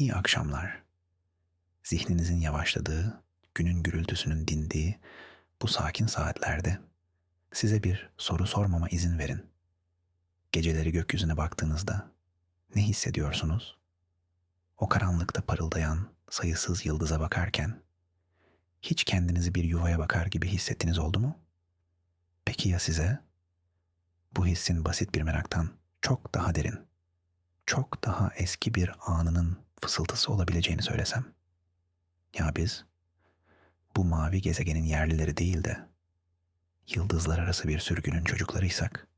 iyi akşamlar. Zihninizin yavaşladığı, günün gürültüsünün dindiği bu sakin saatlerde size bir soru sormama izin verin. Geceleri gökyüzüne baktığınızda ne hissediyorsunuz? O karanlıkta parıldayan sayısız yıldıza bakarken hiç kendinizi bir yuvaya bakar gibi hissettiniz oldu mu? Peki ya size? Bu hissin basit bir meraktan çok daha derin, çok daha eski bir anının fısıltısı olabileceğini söylesem? Ya biz bu mavi gezegenin yerlileri değil de yıldızlar arası bir sürgünün çocuklarıysak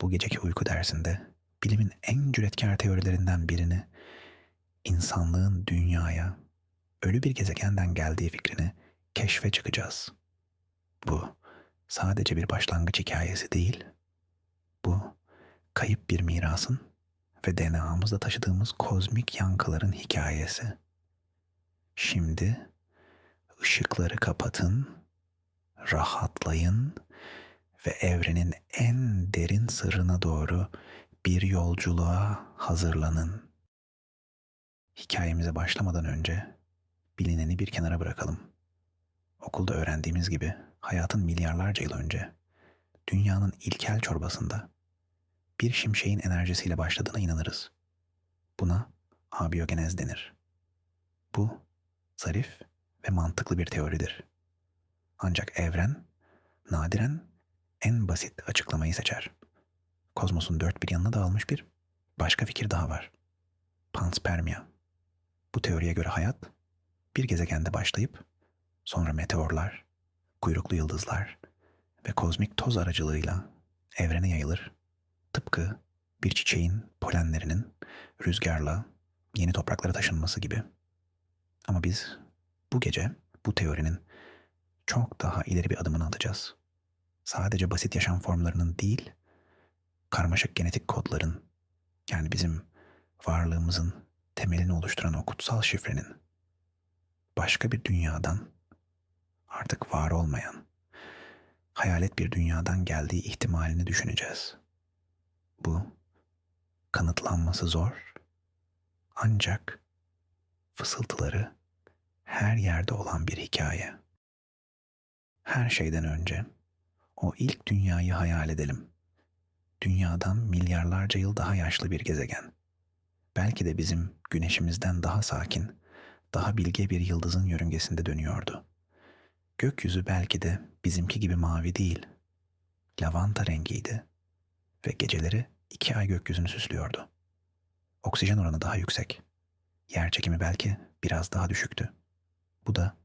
bu geceki uyku dersinde bilimin en cüretkar teorilerinden birini insanlığın dünyaya ölü bir gezegenden geldiği fikrini keşfe çıkacağız. Bu sadece bir başlangıç hikayesi değil. Bu kayıp bir mirasın ve DNA'mızda taşıdığımız kozmik yankıların hikayesi. Şimdi ışıkları kapatın, rahatlayın ve evrenin en derin sırrına doğru bir yolculuğa hazırlanın. Hikayemize başlamadan önce bilineni bir kenara bırakalım. Okulda öğrendiğimiz gibi hayatın milyarlarca yıl önce dünyanın ilkel çorbasında bir şimşeğin enerjisiyle başladığına inanırız. Buna abiyogenez denir. Bu zarif ve mantıklı bir teoridir. Ancak evren nadiren en basit açıklamayı seçer. Kozmosun dört bir yanına dağılmış bir başka fikir daha var. Panspermia. Bu teoriye göre hayat bir gezegende başlayıp sonra meteorlar, kuyruklu yıldızlar ve kozmik toz aracılığıyla evrene yayılır. Tıpkı bir çiçeğin polenlerinin rüzgarla yeni topraklara taşınması gibi. Ama biz bu gece bu teorinin çok daha ileri bir adımını atacağız. Sadece basit yaşam formlarının değil, karmaşık genetik kodların, yani bizim varlığımızın temelini oluşturan o kutsal şifrenin başka bir dünyadan, artık var olmayan, hayalet bir dünyadan geldiği ihtimalini düşüneceğiz. Bu kanıtlanması zor ancak fısıltıları her yerde olan bir hikaye. Her şeyden önce o ilk dünyayı hayal edelim. Dünyadan milyarlarca yıl daha yaşlı bir gezegen. Belki de bizim güneşimizden daha sakin, daha bilge bir yıldızın yörüngesinde dönüyordu. Gökyüzü belki de bizimki gibi mavi değil, lavanta rengiydi ve geceleri iki ay gökyüzünü süslüyordu. Oksijen oranı daha yüksek, yer çekimi belki biraz daha düşüktü. Bu da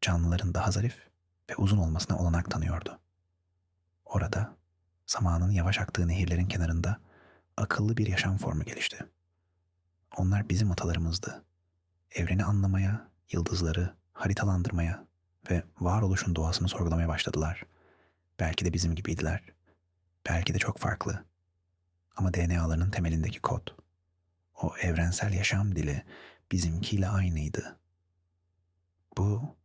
canlıların daha zarif ve uzun olmasına olanak tanıyordu. Orada zamanın yavaş aktığı nehirlerin kenarında akıllı bir yaşam formu gelişti. Onlar bizim atalarımızdı. Evreni anlamaya, yıldızları haritalandırmaya ve varoluşun doğasını sorgulamaya başladılar. Belki de bizim gibiydiler. Belki de çok farklı. Ama DNA'larının temelindeki kod, o evrensel yaşam dili bizimkiyle aynıydı. Bu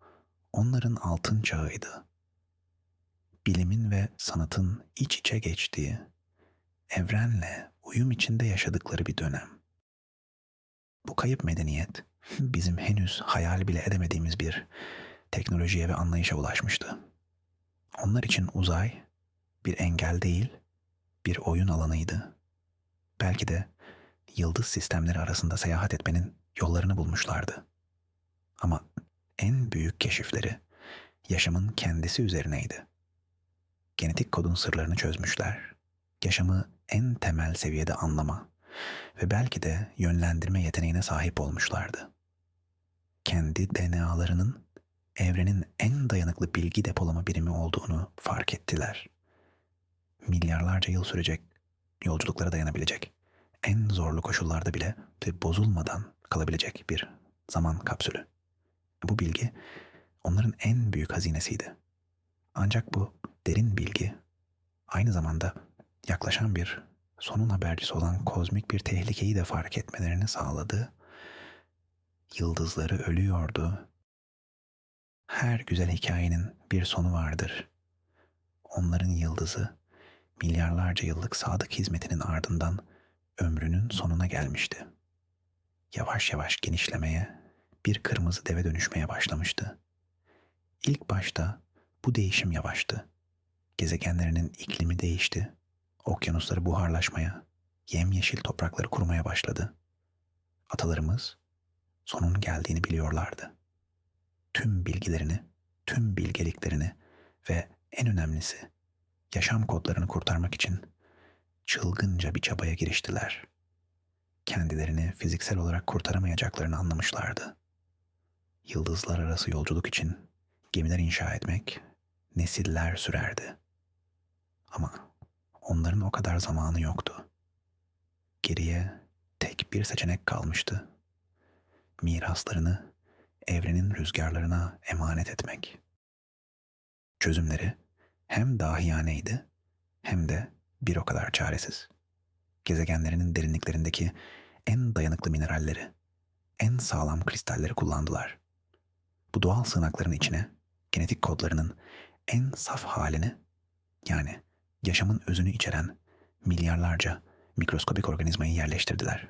onların altın çağıydı. Bilimin ve sanatın iç içe geçtiği, evrenle uyum içinde yaşadıkları bir dönem. Bu kayıp medeniyet bizim henüz hayal bile edemediğimiz bir teknolojiye ve anlayışa ulaşmıştı. Onlar için uzay bir engel değil, bir oyun alanıydı. Belki de yıldız sistemleri arasında seyahat etmenin yollarını bulmuşlardı. Ama en büyük keşifleri yaşamın kendisi üzerineydi. Genetik kodun sırlarını çözmüşler. Yaşamı en temel seviyede anlama ve belki de yönlendirme yeteneğine sahip olmuşlardı. Kendi DNA'larının evrenin en dayanıklı bilgi depolama birimi olduğunu fark ettiler. Milyarlarca yıl sürecek, yolculuklara dayanabilecek, en zorlu koşullarda bile bozulmadan kalabilecek bir zaman kapsülü. Bu bilgi onların en büyük hazinesiydi. Ancak bu derin bilgi aynı zamanda yaklaşan bir sonun habercisi olan kozmik bir tehlikeyi de fark etmelerini sağladı. Yıldızları ölüyordu. Her güzel hikayenin bir sonu vardır. Onların yıldızı milyarlarca yıllık sadık hizmetinin ardından ömrünün sonuna gelmişti. yavaş yavaş genişlemeye, bir kırmızı deve dönüşmeye başlamıştı. İlk başta bu değişim yavaştı. Gezegenlerinin iklimi değişti. Okyanusları buharlaşmaya, yemyeşil toprakları kurmaya başladı. Atalarımız sonun geldiğini biliyorlardı. Tüm bilgilerini, tüm bilgeliklerini ve en önemlisi yaşam kodlarını kurtarmak için çılgınca bir çabaya giriştiler. Kendilerini fiziksel olarak kurtaramayacaklarını anlamışlardı. Yıldızlar arası yolculuk için gemiler inşa etmek nesiller sürerdi. Ama onların o kadar zamanı yoktu. Geriye tek bir seçenek kalmıştı. Miraslarını evrenin rüzgarlarına emanet etmek. Çözümleri hem dahiyaneydi hem de bir o kadar çaresiz. Gezegenlerinin derinliklerindeki en dayanıklı mineralleri, en sağlam kristalleri kullandılar. Bu doğal sığınakların içine genetik kodlarının en saf halini yani yaşamın özünü içeren milyarlarca mikroskobik organizmayı yerleştirdiler.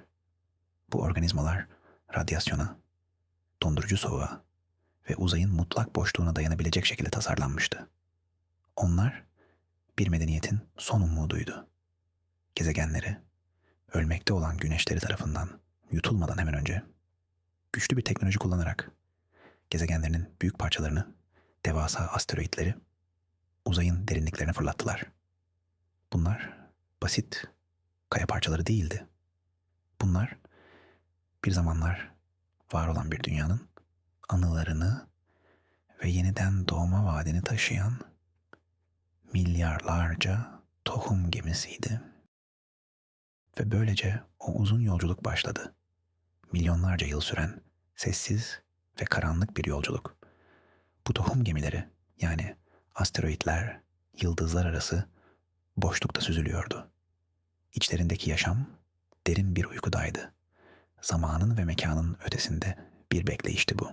Bu organizmalar radyasyona, dondurucu soğuğa ve uzayın mutlak boşluğuna dayanabilecek şekilde tasarlanmıştı. Onlar bir medeniyetin son umuduydu. Gezegenleri, ölmekte olan güneşleri tarafından yutulmadan hemen önce güçlü bir teknoloji kullanarak gezegenlerinin büyük parçalarını, devasa asteroitleri uzayın derinliklerine fırlattılar. Bunlar basit kaya parçaları değildi. Bunlar bir zamanlar var olan bir dünyanın anılarını ve yeniden doğma vaadini taşıyan milyarlarca tohum gemisiydi. Ve böylece o uzun yolculuk başladı. Milyonlarca yıl süren sessiz ve karanlık bir yolculuk. Bu tohum gemileri yani asteroitler, yıldızlar arası boşlukta süzülüyordu. İçlerindeki yaşam derin bir uykudaydı. Zamanın ve mekanın ötesinde bir bekleyişti bu.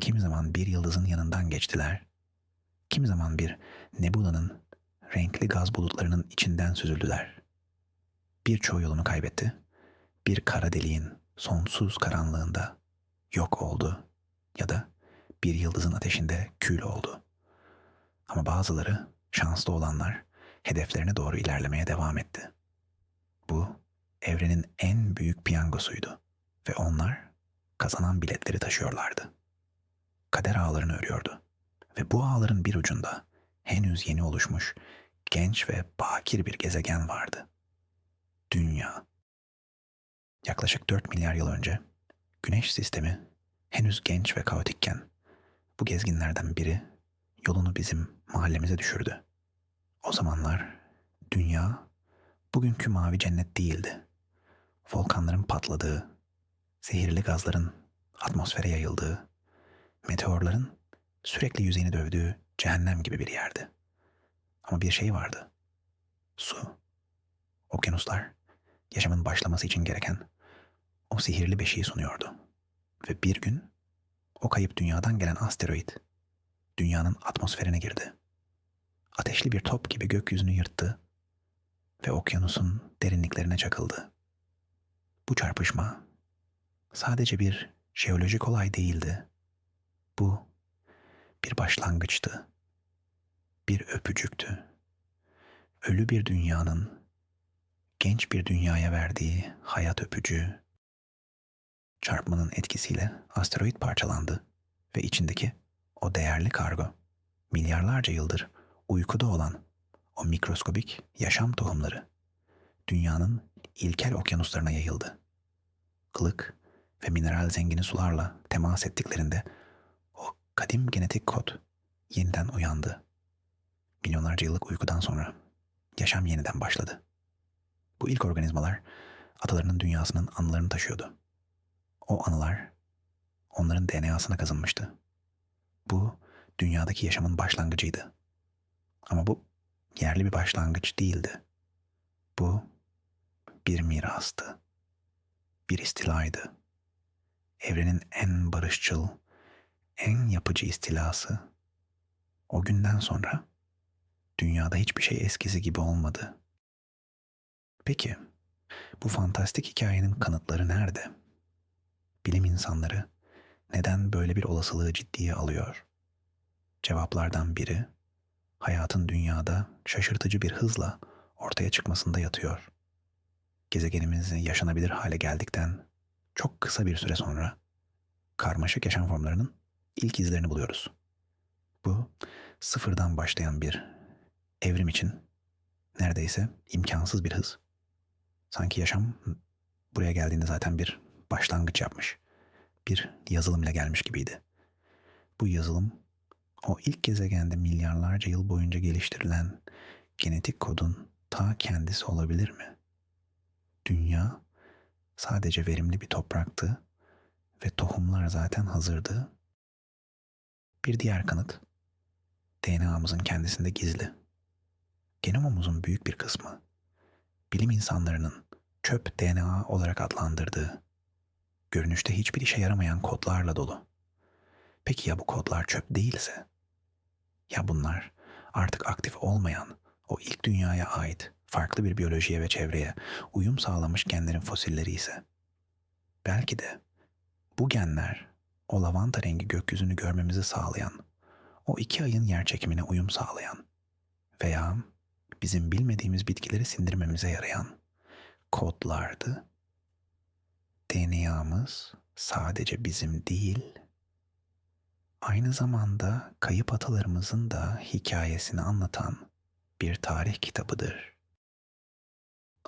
Kim zaman bir yıldızın yanından geçtiler, kim zaman bir nebulanın renkli gaz bulutlarının içinden süzüldüler. Birçoğu yolunu kaybetti. Bir kara deliğin sonsuz karanlığında yok oldu ya da bir yıldızın ateşinde kül oldu. Ama bazıları, şanslı olanlar hedeflerine doğru ilerlemeye devam etti. Bu evrenin en büyük piyangosuydu ve onlar kazanan biletleri taşıyorlardı. Kader ağlarını örüyordu ve bu ağların bir ucunda henüz yeni oluşmuş genç ve bakir bir gezegen vardı. Dünya. Yaklaşık 4 milyar yıl önce Güneş sistemi henüz genç ve kaotikken bu gezginlerden biri yolunu bizim mahallemize düşürdü. O zamanlar dünya bugünkü mavi cennet değildi. Volkanların patladığı, zehirli gazların atmosfere yayıldığı, meteorların sürekli yüzeyini dövdüğü cehennem gibi bir yerdi. Ama bir şey vardı. Su. Okyanuslar yaşamın başlaması için gereken o sihirli beşiği sunuyordu. Ve bir gün o kayıp dünyadan gelen asteroid dünyanın atmosferine girdi. Ateşli bir top gibi gökyüzünü yırttı ve okyanusun derinliklerine çakıldı. Bu çarpışma sadece bir jeolojik olay değildi. Bu bir başlangıçtı. Bir öpücüktü. Ölü bir dünyanın genç bir dünyaya verdiği hayat öpücüğü. Çarpmanın etkisiyle asteroid parçalandı ve içindeki o değerli kargo milyarlarca yıldır uykuda olan o mikroskobik yaşam tohumları dünyanın ilkel okyanuslarına yayıldı. Kılık ve mineral zengini sularla temas ettiklerinde kadim genetik kod yeniden uyandı. Milyonlarca yıllık uykudan sonra yaşam yeniden başladı. Bu ilk organizmalar atalarının dünyasının anılarını taşıyordu. O anılar onların DNA'sına kazınmıştı. Bu dünyadaki yaşamın başlangıcıydı. Ama bu yerli bir başlangıç değildi. Bu bir mirastı. Bir istilaydı. Evrenin en barışçıl, en yapıcı istilası. O günden sonra dünyada hiçbir şey eskisi gibi olmadı. Peki, bu fantastik hikayenin kanıtları nerede? bilim insanları neden böyle bir olasılığı ciddiye alıyor? Cevaplardan biri hayatın dünyada şaşırtıcı bir hızla ortaya çıkmasında yatıyor. Gezegenimiz yaşanabilir hale geldikten çok kısa bir süre sonra karmaşık yaşam formlarının ilk izlerini buluyoruz. Bu sıfırdan başlayan bir evrim için neredeyse imkansız bir hız. Sanki yaşam buraya geldiğinde zaten bir başlangıç yapmış. Bir yazılımla gelmiş gibiydi. Bu yazılım o ilk gezegende milyarlarca yıl boyunca geliştirilen genetik kodun ta kendisi olabilir mi? Dünya sadece verimli bir topraktı ve tohumlar zaten hazırdı. Bir diğer kanıt DNA'mızın kendisinde gizli. Genomumuzun büyük bir kısmı bilim insanlarının çöp DNA olarak adlandırdığı, görünüşte hiçbir işe yaramayan kodlarla dolu. Peki ya bu kodlar çöp değilse? Ya bunlar artık aktif olmayan, o ilk dünyaya ait farklı bir biyolojiye ve çevreye uyum sağlamış genlerin fosilleri ise? Belki de bu genler o lavanta rengi gökyüzünü görmemizi sağlayan, o iki ayın yer çekimine uyum sağlayan veya bizim bilmediğimiz bitkileri sindirmemize yarayan kodlardı. DNA'mız sadece bizim değil, aynı zamanda kayıp atalarımızın da hikayesini anlatan bir tarih kitabıdır.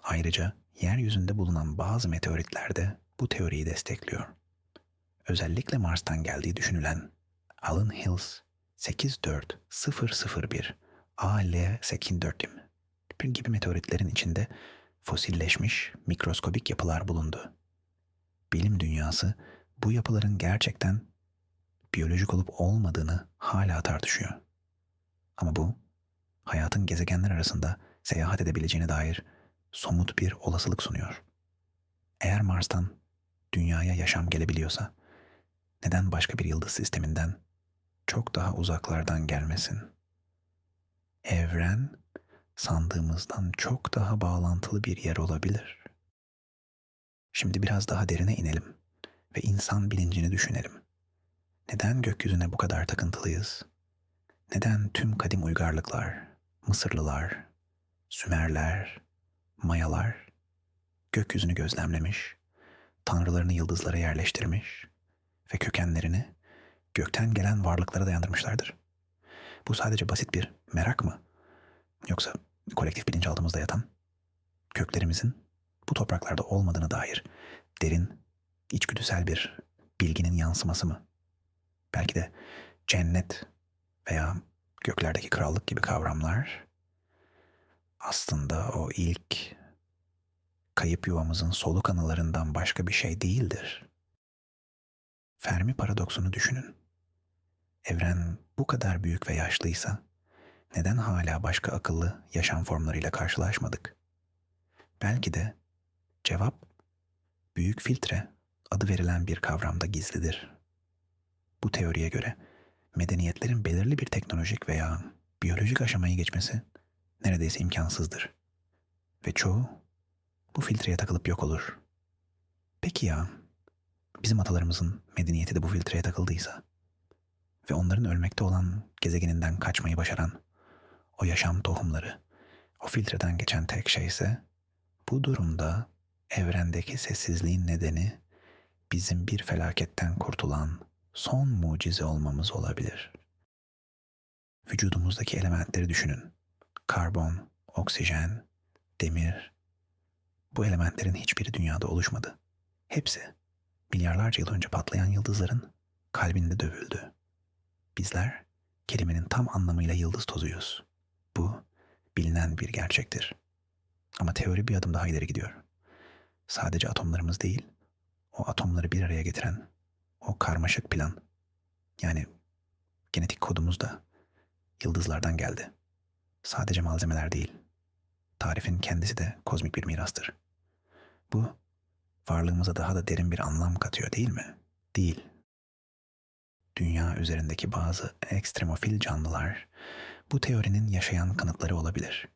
Ayrıca yeryüzünde bulunan bazı meteoritler de bu teoriyi destekliyor. Özellikle Mars'tan geldiği düşünülen Allen Hills 84001 AL84 bir gibi meteoritlerin içinde fosilleşmiş mikroskobik yapılar bulundu. Bilim dünyası bu yapıların gerçekten biyolojik olup olmadığını hala tartışıyor. Ama bu hayatın gezegenler arasında seyahat edebileceğine dair somut bir olasılık sunuyor. Eğer Mars'tan dünyaya yaşam gelebiliyorsa neden başka bir yıldız sisteminden çok daha uzaklardan gelmesin? Evren sandığımızdan çok daha bağlantılı bir yer olabilir. Şimdi biraz daha derine inelim ve insan bilincini düşünelim. Neden gökyüzüne bu kadar takıntılıyız? Neden tüm kadim uygarlıklar, Mısırlılar, Sümerler, Mayalar gökyüzünü gözlemlemiş, tanrılarını yıldızlara yerleştirmiş ve kökenlerini gökten gelen varlıklara dayandırmışlardır. Bu sadece basit bir merak mı? Yoksa kolektif bilinçaltımızda yatan köklerimizin bu topraklarda olmadığını dair derin, içgüdüsel bir bilginin yansıması mı? Belki de cennet veya göklerdeki krallık gibi kavramlar aslında o ilk kayıp yuvamızın soluk anılarından başka bir şey değildir. Fermi paradoksunu düşünün. Evren bu kadar büyük ve yaşlıysa neden hala başka akıllı yaşam formlarıyla karşılaşmadık? Belki de cevap büyük filtre adı verilen bir kavramda gizlidir. Bu teoriye göre medeniyetlerin belirli bir teknolojik veya biyolojik aşamayı geçmesi neredeyse imkansızdır. Ve çoğu bu filtreye takılıp yok olur. Peki ya bizim atalarımızın medeniyeti de bu filtreye takıldıysa ve onların ölmekte olan gezegeninden kaçmayı başaran o yaşam tohumları, o filtreden geçen tek şey ise bu durumda evrendeki sessizliğin nedeni bizim bir felaketten kurtulan son mucize olmamız olabilir. Vücudumuzdaki elementleri düşünün. Karbon, oksijen, demir. Bu elementlerin hiçbiri dünyada oluşmadı. Hepsi milyarlarca yıl önce patlayan yıldızların kalbinde dövüldü. Bizler kelimenin tam anlamıyla yıldız tozuyuz. Bu bilinen bir gerçektir. Ama teori bir adım daha ileri gidiyor. Sadece atomlarımız değil, o atomları bir araya getiren o karmaşık plan yani genetik kodumuz da yıldızlardan geldi. Sadece malzemeler değil, tarifin kendisi de kozmik bir mirastır. Bu varlığımıza daha da derin bir anlam katıyor değil mi? Değil. Dünya üzerindeki bazı ekstremofil canlılar bu teorinin yaşayan kanıtları olabilir.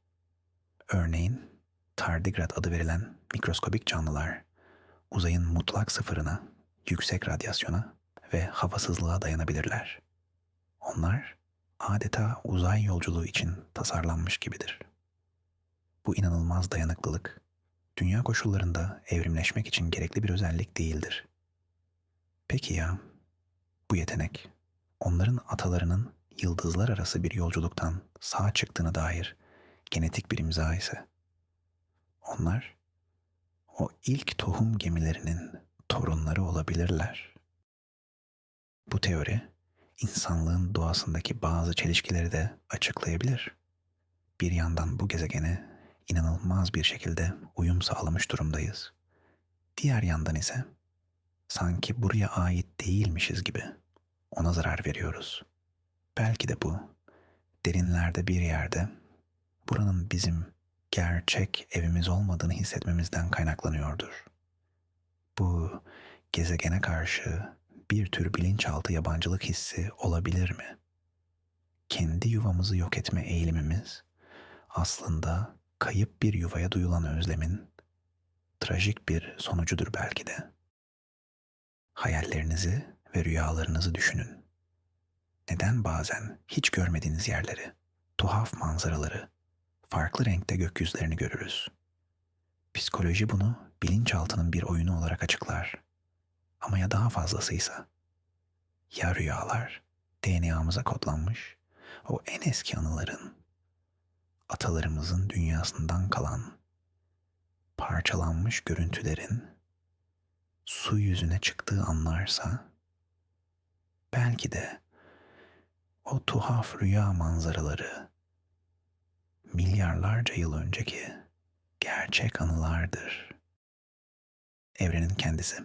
Örneğin tardigrat adı verilen mikroskobik canlılar uzayın mutlak sıfırına yüksek radyasyona ve havasızlığa dayanabilirler. Onlar adeta uzay yolculuğu için tasarlanmış gibidir. Bu inanılmaz dayanıklılık, dünya koşullarında evrimleşmek için gerekli bir özellik değildir. Peki ya bu yetenek onların atalarının yıldızlar arası bir yolculuktan sağ çıktığına dair genetik bir imza ise onlar o ilk tohum gemilerinin torunları olabilirler. Bu teori insanlığın doğasındaki bazı çelişkileri de açıklayabilir. Bir yandan bu gezegene inanılmaz bir şekilde uyum sağlamış durumdayız. Diğer yandan ise sanki buraya ait değilmişiz gibi ona zarar veriyoruz. Belki de bu derinlerde bir yerde buranın bizim gerçek evimiz olmadığını hissetmemizden kaynaklanıyordur. Bu gezegene karşı bir tür bilinçaltı yabancılık hissi olabilir mi? Kendi yuvamızı yok etme eğilimimiz aslında kayıp bir yuvaya duyulan özlemin trajik bir sonucudur belki de. Hayallerinizi ve rüyalarınızı düşünün. Neden bazen hiç görmediğiniz yerleri, tuhaf manzaraları, farklı renkte gökyüzlerini görürüz? Psikoloji bunu bilinçaltının bir oyunu olarak açıklar. Ama ya daha fazlasıysa? Ya rüyalar DNA'mıza kodlanmış o en eski anıların, atalarımızın dünyasından kalan parçalanmış görüntülerin su yüzüne çıktığı anlarsa belki de o tuhaf rüya manzaraları milyarlarca yıl önceki gerçek anılardır. Evrenin kendisi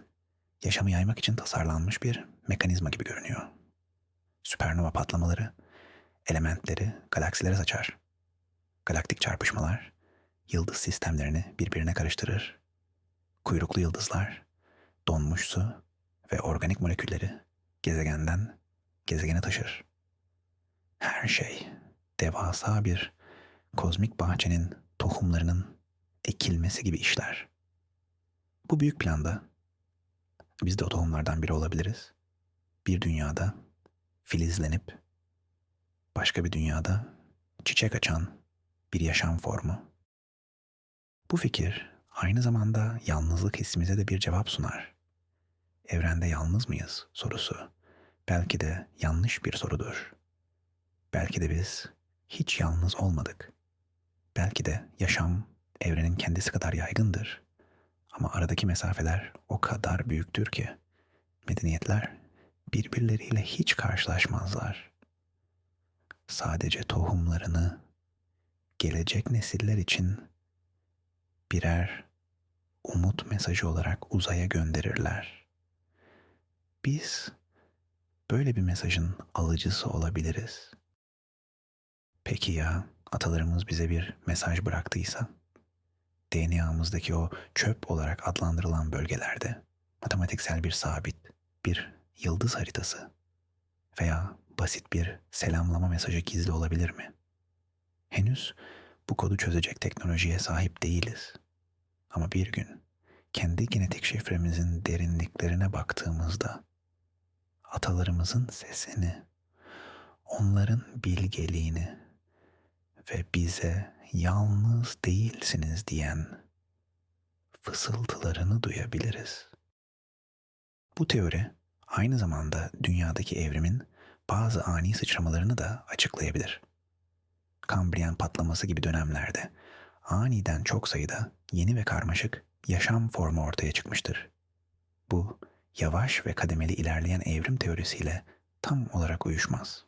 yaşamı yaymak için tasarlanmış bir mekanizma gibi görünüyor. Süpernova patlamaları elementleri galaksilere saçar. Galaktik çarpışmalar yıldız sistemlerini birbirine karıştırır. Kuyruklu yıldızlar donmuş su ve organik molekülleri gezegenden gezegene taşır. Her şey devasa bir kozmik bahçenin tohumlarının ekilmesi gibi işler. Bu büyük planda biz de o tohumlardan biri olabiliriz. Bir dünyada filizlenip başka bir dünyada çiçek açan bir yaşam formu. Bu fikir aynı zamanda yalnızlık hissimize de bir cevap sunar. Evrende yalnız mıyız sorusu belki de yanlış bir sorudur. Belki de biz hiç yalnız olmadık. Belki de yaşam evrenin kendisi kadar yaygındır. Ama aradaki mesafeler o kadar büyüktür ki medeniyetler birbirleriyle hiç karşılaşmazlar. Sadece tohumlarını gelecek nesiller için birer umut mesajı olarak uzaya gönderirler. Biz böyle bir mesajın alıcısı olabiliriz. Peki ya atalarımız bize bir mesaj bıraktıysa? DNA'mızdaki o çöp olarak adlandırılan bölgelerde matematiksel bir sabit, bir yıldız haritası veya basit bir selamlama mesajı gizli olabilir mi? Henüz bu kodu çözecek teknolojiye sahip değiliz. Ama bir gün kendi genetik şifremizin derinliklerine baktığımızda atalarımızın sesini, onların bilgeliğini ve bize yalnız değilsiniz diyen fısıltılarını duyabiliriz. Bu teori aynı zamanda dünyadaki evrimin bazı ani sıçramalarını da açıklayabilir. Kambriyen patlaması gibi dönemlerde aniden çok sayıda yeni ve karmaşık yaşam formu ortaya çıkmıştır. Bu yavaş ve kademeli ilerleyen evrim teorisiyle tam olarak uyuşmaz.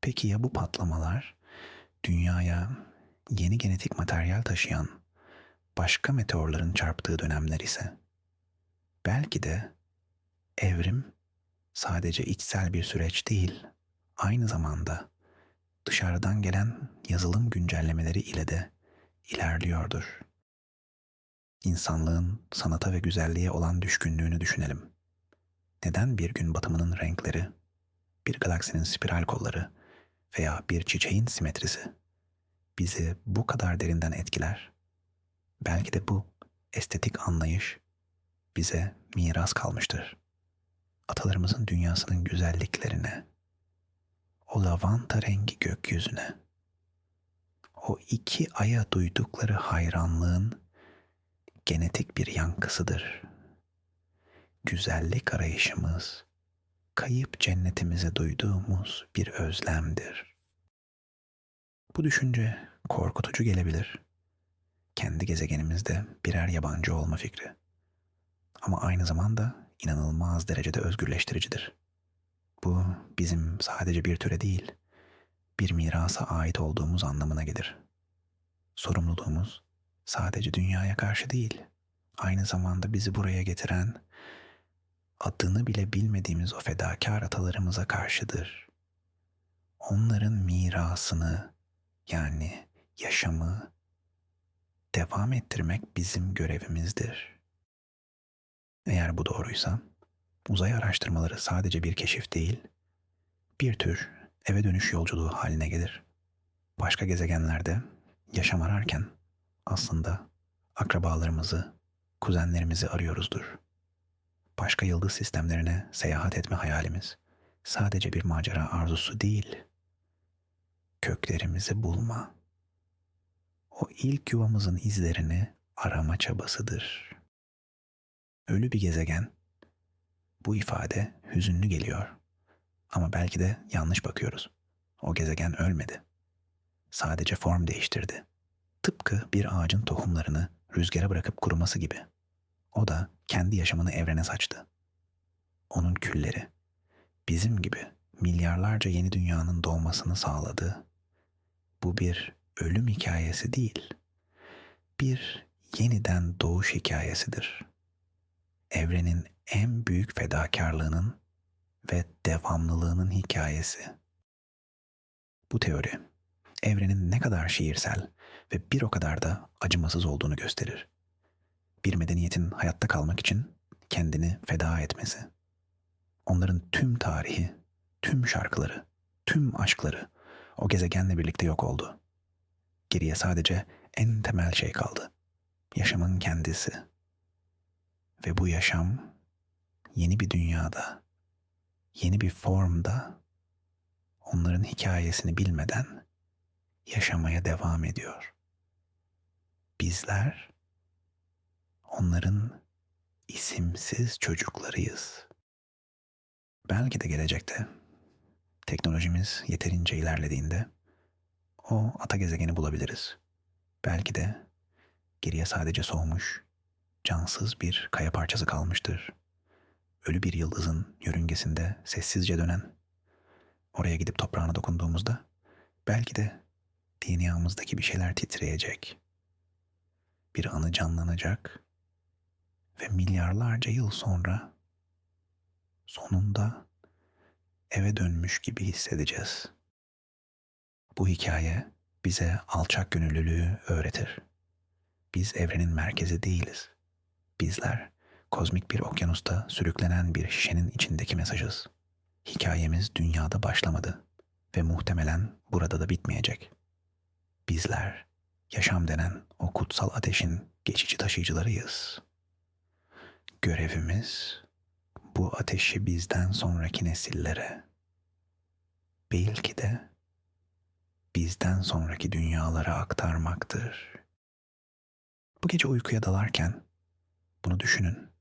Peki ya bu patlamalar dünyaya yeni genetik materyal taşıyan başka meteorların çarptığı dönemler ise belki de evrim sadece içsel bir süreç değil, aynı zamanda dışarıdan gelen yazılım güncellemeleri ile de ilerliyordur. İnsanlığın sanata ve güzelliğe olan düşkünlüğünü düşünelim. Neden bir gün batımının renkleri, bir galaksinin spiral kolları veya bir çiçeğin simetrisi bizi bu kadar derinden etkiler. Belki de bu estetik anlayış bize miras kalmıştır. atalarımızın dünyasının güzelliklerine, o lavanta rengi gökyüzüne, o iki aya duydukları hayranlığın genetik bir yankısıdır. Güzellik arayışımız, kayıp cennetimize duyduğumuz bir özlemdir. Bu düşünce korkutucu gelebilir. Kendi gezegenimizde birer yabancı olma fikri. Ama aynı zamanda inanılmaz derecede özgürleştiricidir. Bu bizim sadece bir türe değil, bir mirasa ait olduğumuz anlamına gelir. Sorumluluğumuz sadece dünyaya karşı değil, aynı zamanda bizi buraya getiren, adını bile bilmediğimiz o fedakar atalarımıza karşıdır. Onların mirasını yani yaşamı devam ettirmek bizim görevimizdir. Eğer bu doğruysa, uzay araştırmaları sadece bir keşif değil, bir tür eve dönüş yolculuğu haline gelir. Başka gezegenlerde yaşam ararken aslında akrabalarımızı, kuzenlerimizi arıyoruzdur. Başka yıldız sistemlerine seyahat etme hayalimiz sadece bir macera arzusu değil, köklerimizi bulma, o ilk yuvamızın izlerini arama çabasıdır. Ölü bir gezegen, bu ifade hüzünlü geliyor. Ama belki de yanlış bakıyoruz. O gezegen ölmedi. Sadece form değiştirdi. Tıpkı bir ağacın tohumlarını rüzgara bırakıp kuruması gibi. O da kendi yaşamını evrene saçtı. Onun külleri bizim gibi milyarlarca yeni dünyanın doğmasını sağladı. Bu bir ölüm hikayesi değil. Bir yeniden doğuş hikayesidir. Evrenin en büyük fedakarlığının ve devamlılığının hikayesi. Bu teori evrenin ne kadar şiirsel ve bir o kadar da acımasız olduğunu gösterir. Bir medeniyetin hayatta kalmak için kendini feda etmesi. Onların tüm tarihi, tüm şarkıları, tüm aşkları o gezegenle birlikte yok oldu. Geriye sadece en temel şey kaldı. Yaşamın kendisi. Ve bu yaşam yeni bir dünyada, yeni bir formda onların hikayesini bilmeden yaşamaya devam ediyor. Bizler onların isimsiz çocuklarıyız. Belki de gelecekte teknolojimiz yeterince ilerlediğinde o ata gezegeni bulabiliriz. Belki de geriye sadece soğumuş, cansız bir kaya parçası kalmıştır. Ölü bir yıldızın yörüngesinde sessizce dönen. Oraya gidip toprağına dokunduğumuzda belki de DNA'mızdaki bir şeyler titreyecek. Bir anı canlanacak ve milyarlarca yıl sonra sonunda eve dönmüş gibi hissedeceğiz. Bu hikaye bize alçak gönüllülüğü öğretir. Biz evrenin merkezi değiliz. Bizler kozmik bir okyanusta sürüklenen bir şişenin içindeki mesajız. Hikayemiz dünyada başlamadı ve muhtemelen burada da bitmeyecek. Bizler yaşam denen o kutsal ateşin geçici taşıyıcılarıyız. Görevimiz bu ateşi bizden sonraki nesillere belki de bizden sonraki dünyalara aktarmaktır. Bu gece uykuya dalarken bunu düşünün.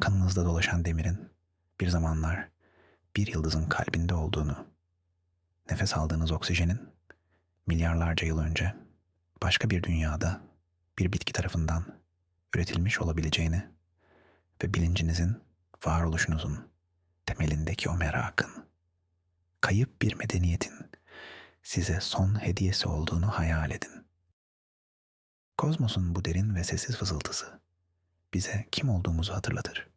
Kanınızda dolaşan demirin bir zamanlar bir yıldızın kalbinde olduğunu, nefes aldığınız oksijenin milyarlarca yıl önce başka bir dünyada bir bitki tarafından üretilmiş olabileceğini ve bilincinizin varoluşunuzun temelindeki o merakın, kayıp bir medeniyetin size son hediyesi olduğunu hayal edin. Kozmosun bu derin ve sessiz fısıltısı bize kim olduğumuzu hatırlatır.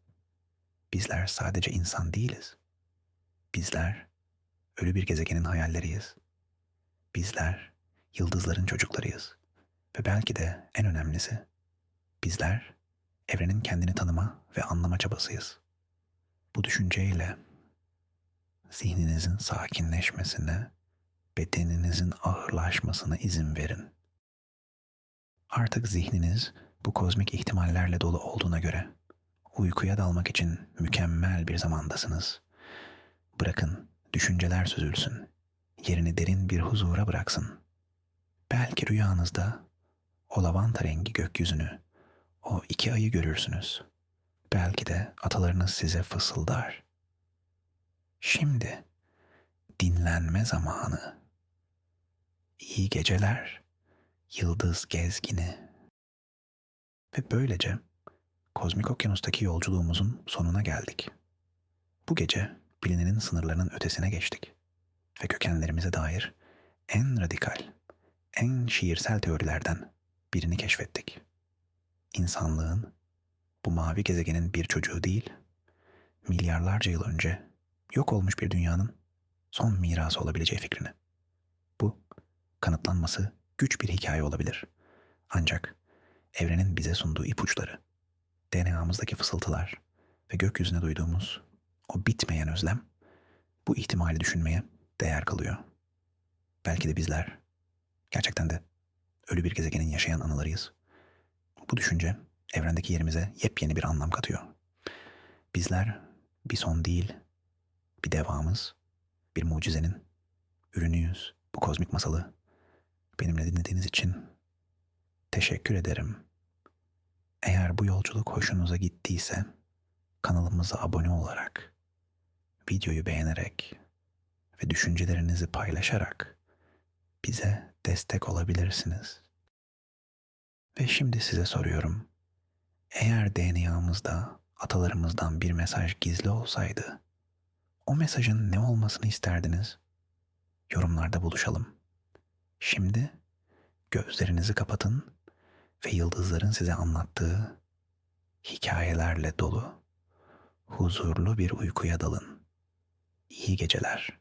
Bizler sadece insan değiliz. Bizler ölü bir gezegenin hayalleriyiz. Bizler yıldızların çocuklarıyız. Ve belki de en önemlisi bizler evrenin kendini tanıma ve anlama çabasıyız. Bu düşünceyle zihninizin sakinleşmesine, bedeninizin ağırlaşmasına izin verin. Artık zihniniz bu kozmik ihtimallerle dolu olduğuna göre Uykuya dalmak için mükemmel bir zamandasınız. Bırakın düşünceler süzülsün. Yerini derin bir huzura bıraksın. Belki rüyanızda o lavanta rengi gökyüzünü, o iki ayı görürsünüz. Belki de atalarınız size fısıldar. Şimdi dinlenme zamanı. İyi geceler, yıldız gezgini. Ve böylece kozmik okyanustaki yolculuğumuzun sonuna geldik. Bu gece bilinenin sınırlarının ötesine geçtik ve kökenlerimize dair en radikal, en şiirsel teorilerden birini keşfettik. İnsanlığın bu mavi gezegenin bir çocuğu değil, milyarlarca yıl önce yok olmuş bir dünyanın son mirası olabileceği fikrini. Bu kanıtlanması güç bir hikaye olabilir. Ancak evrenin bize sunduğu ipuçları, DNA'mızdaki fısıltılar ve gökyüzüne duyduğumuz o bitmeyen özlem bu ihtimali düşünmeye değer kalıyor. Belki de bizler gerçekten de ölü bir gezegenin yaşayan anılarıyız. Bu düşünce evrendeki yerimize yepyeni bir anlam katıyor. Bizler bir son değil, bir devamız, bir mucizenin ürünüyüz. Bu kozmik masalı benimle dinlediğiniz için teşekkür ederim. Eğer bu yolculuk hoşunuza gittiyse kanalımıza abone olarak, videoyu beğenerek ve düşüncelerinizi paylaşarak bize destek olabilirsiniz. Ve şimdi size soruyorum. Eğer DNA'mızda atalarımızdan bir mesaj gizli olsaydı, o mesajın ne olmasını isterdiniz? Yorumlarda buluşalım. Şimdi gözlerinizi kapatın ve yıldızların size anlattığı hikayelerle dolu huzurlu bir uykuya dalın. İyi geceler.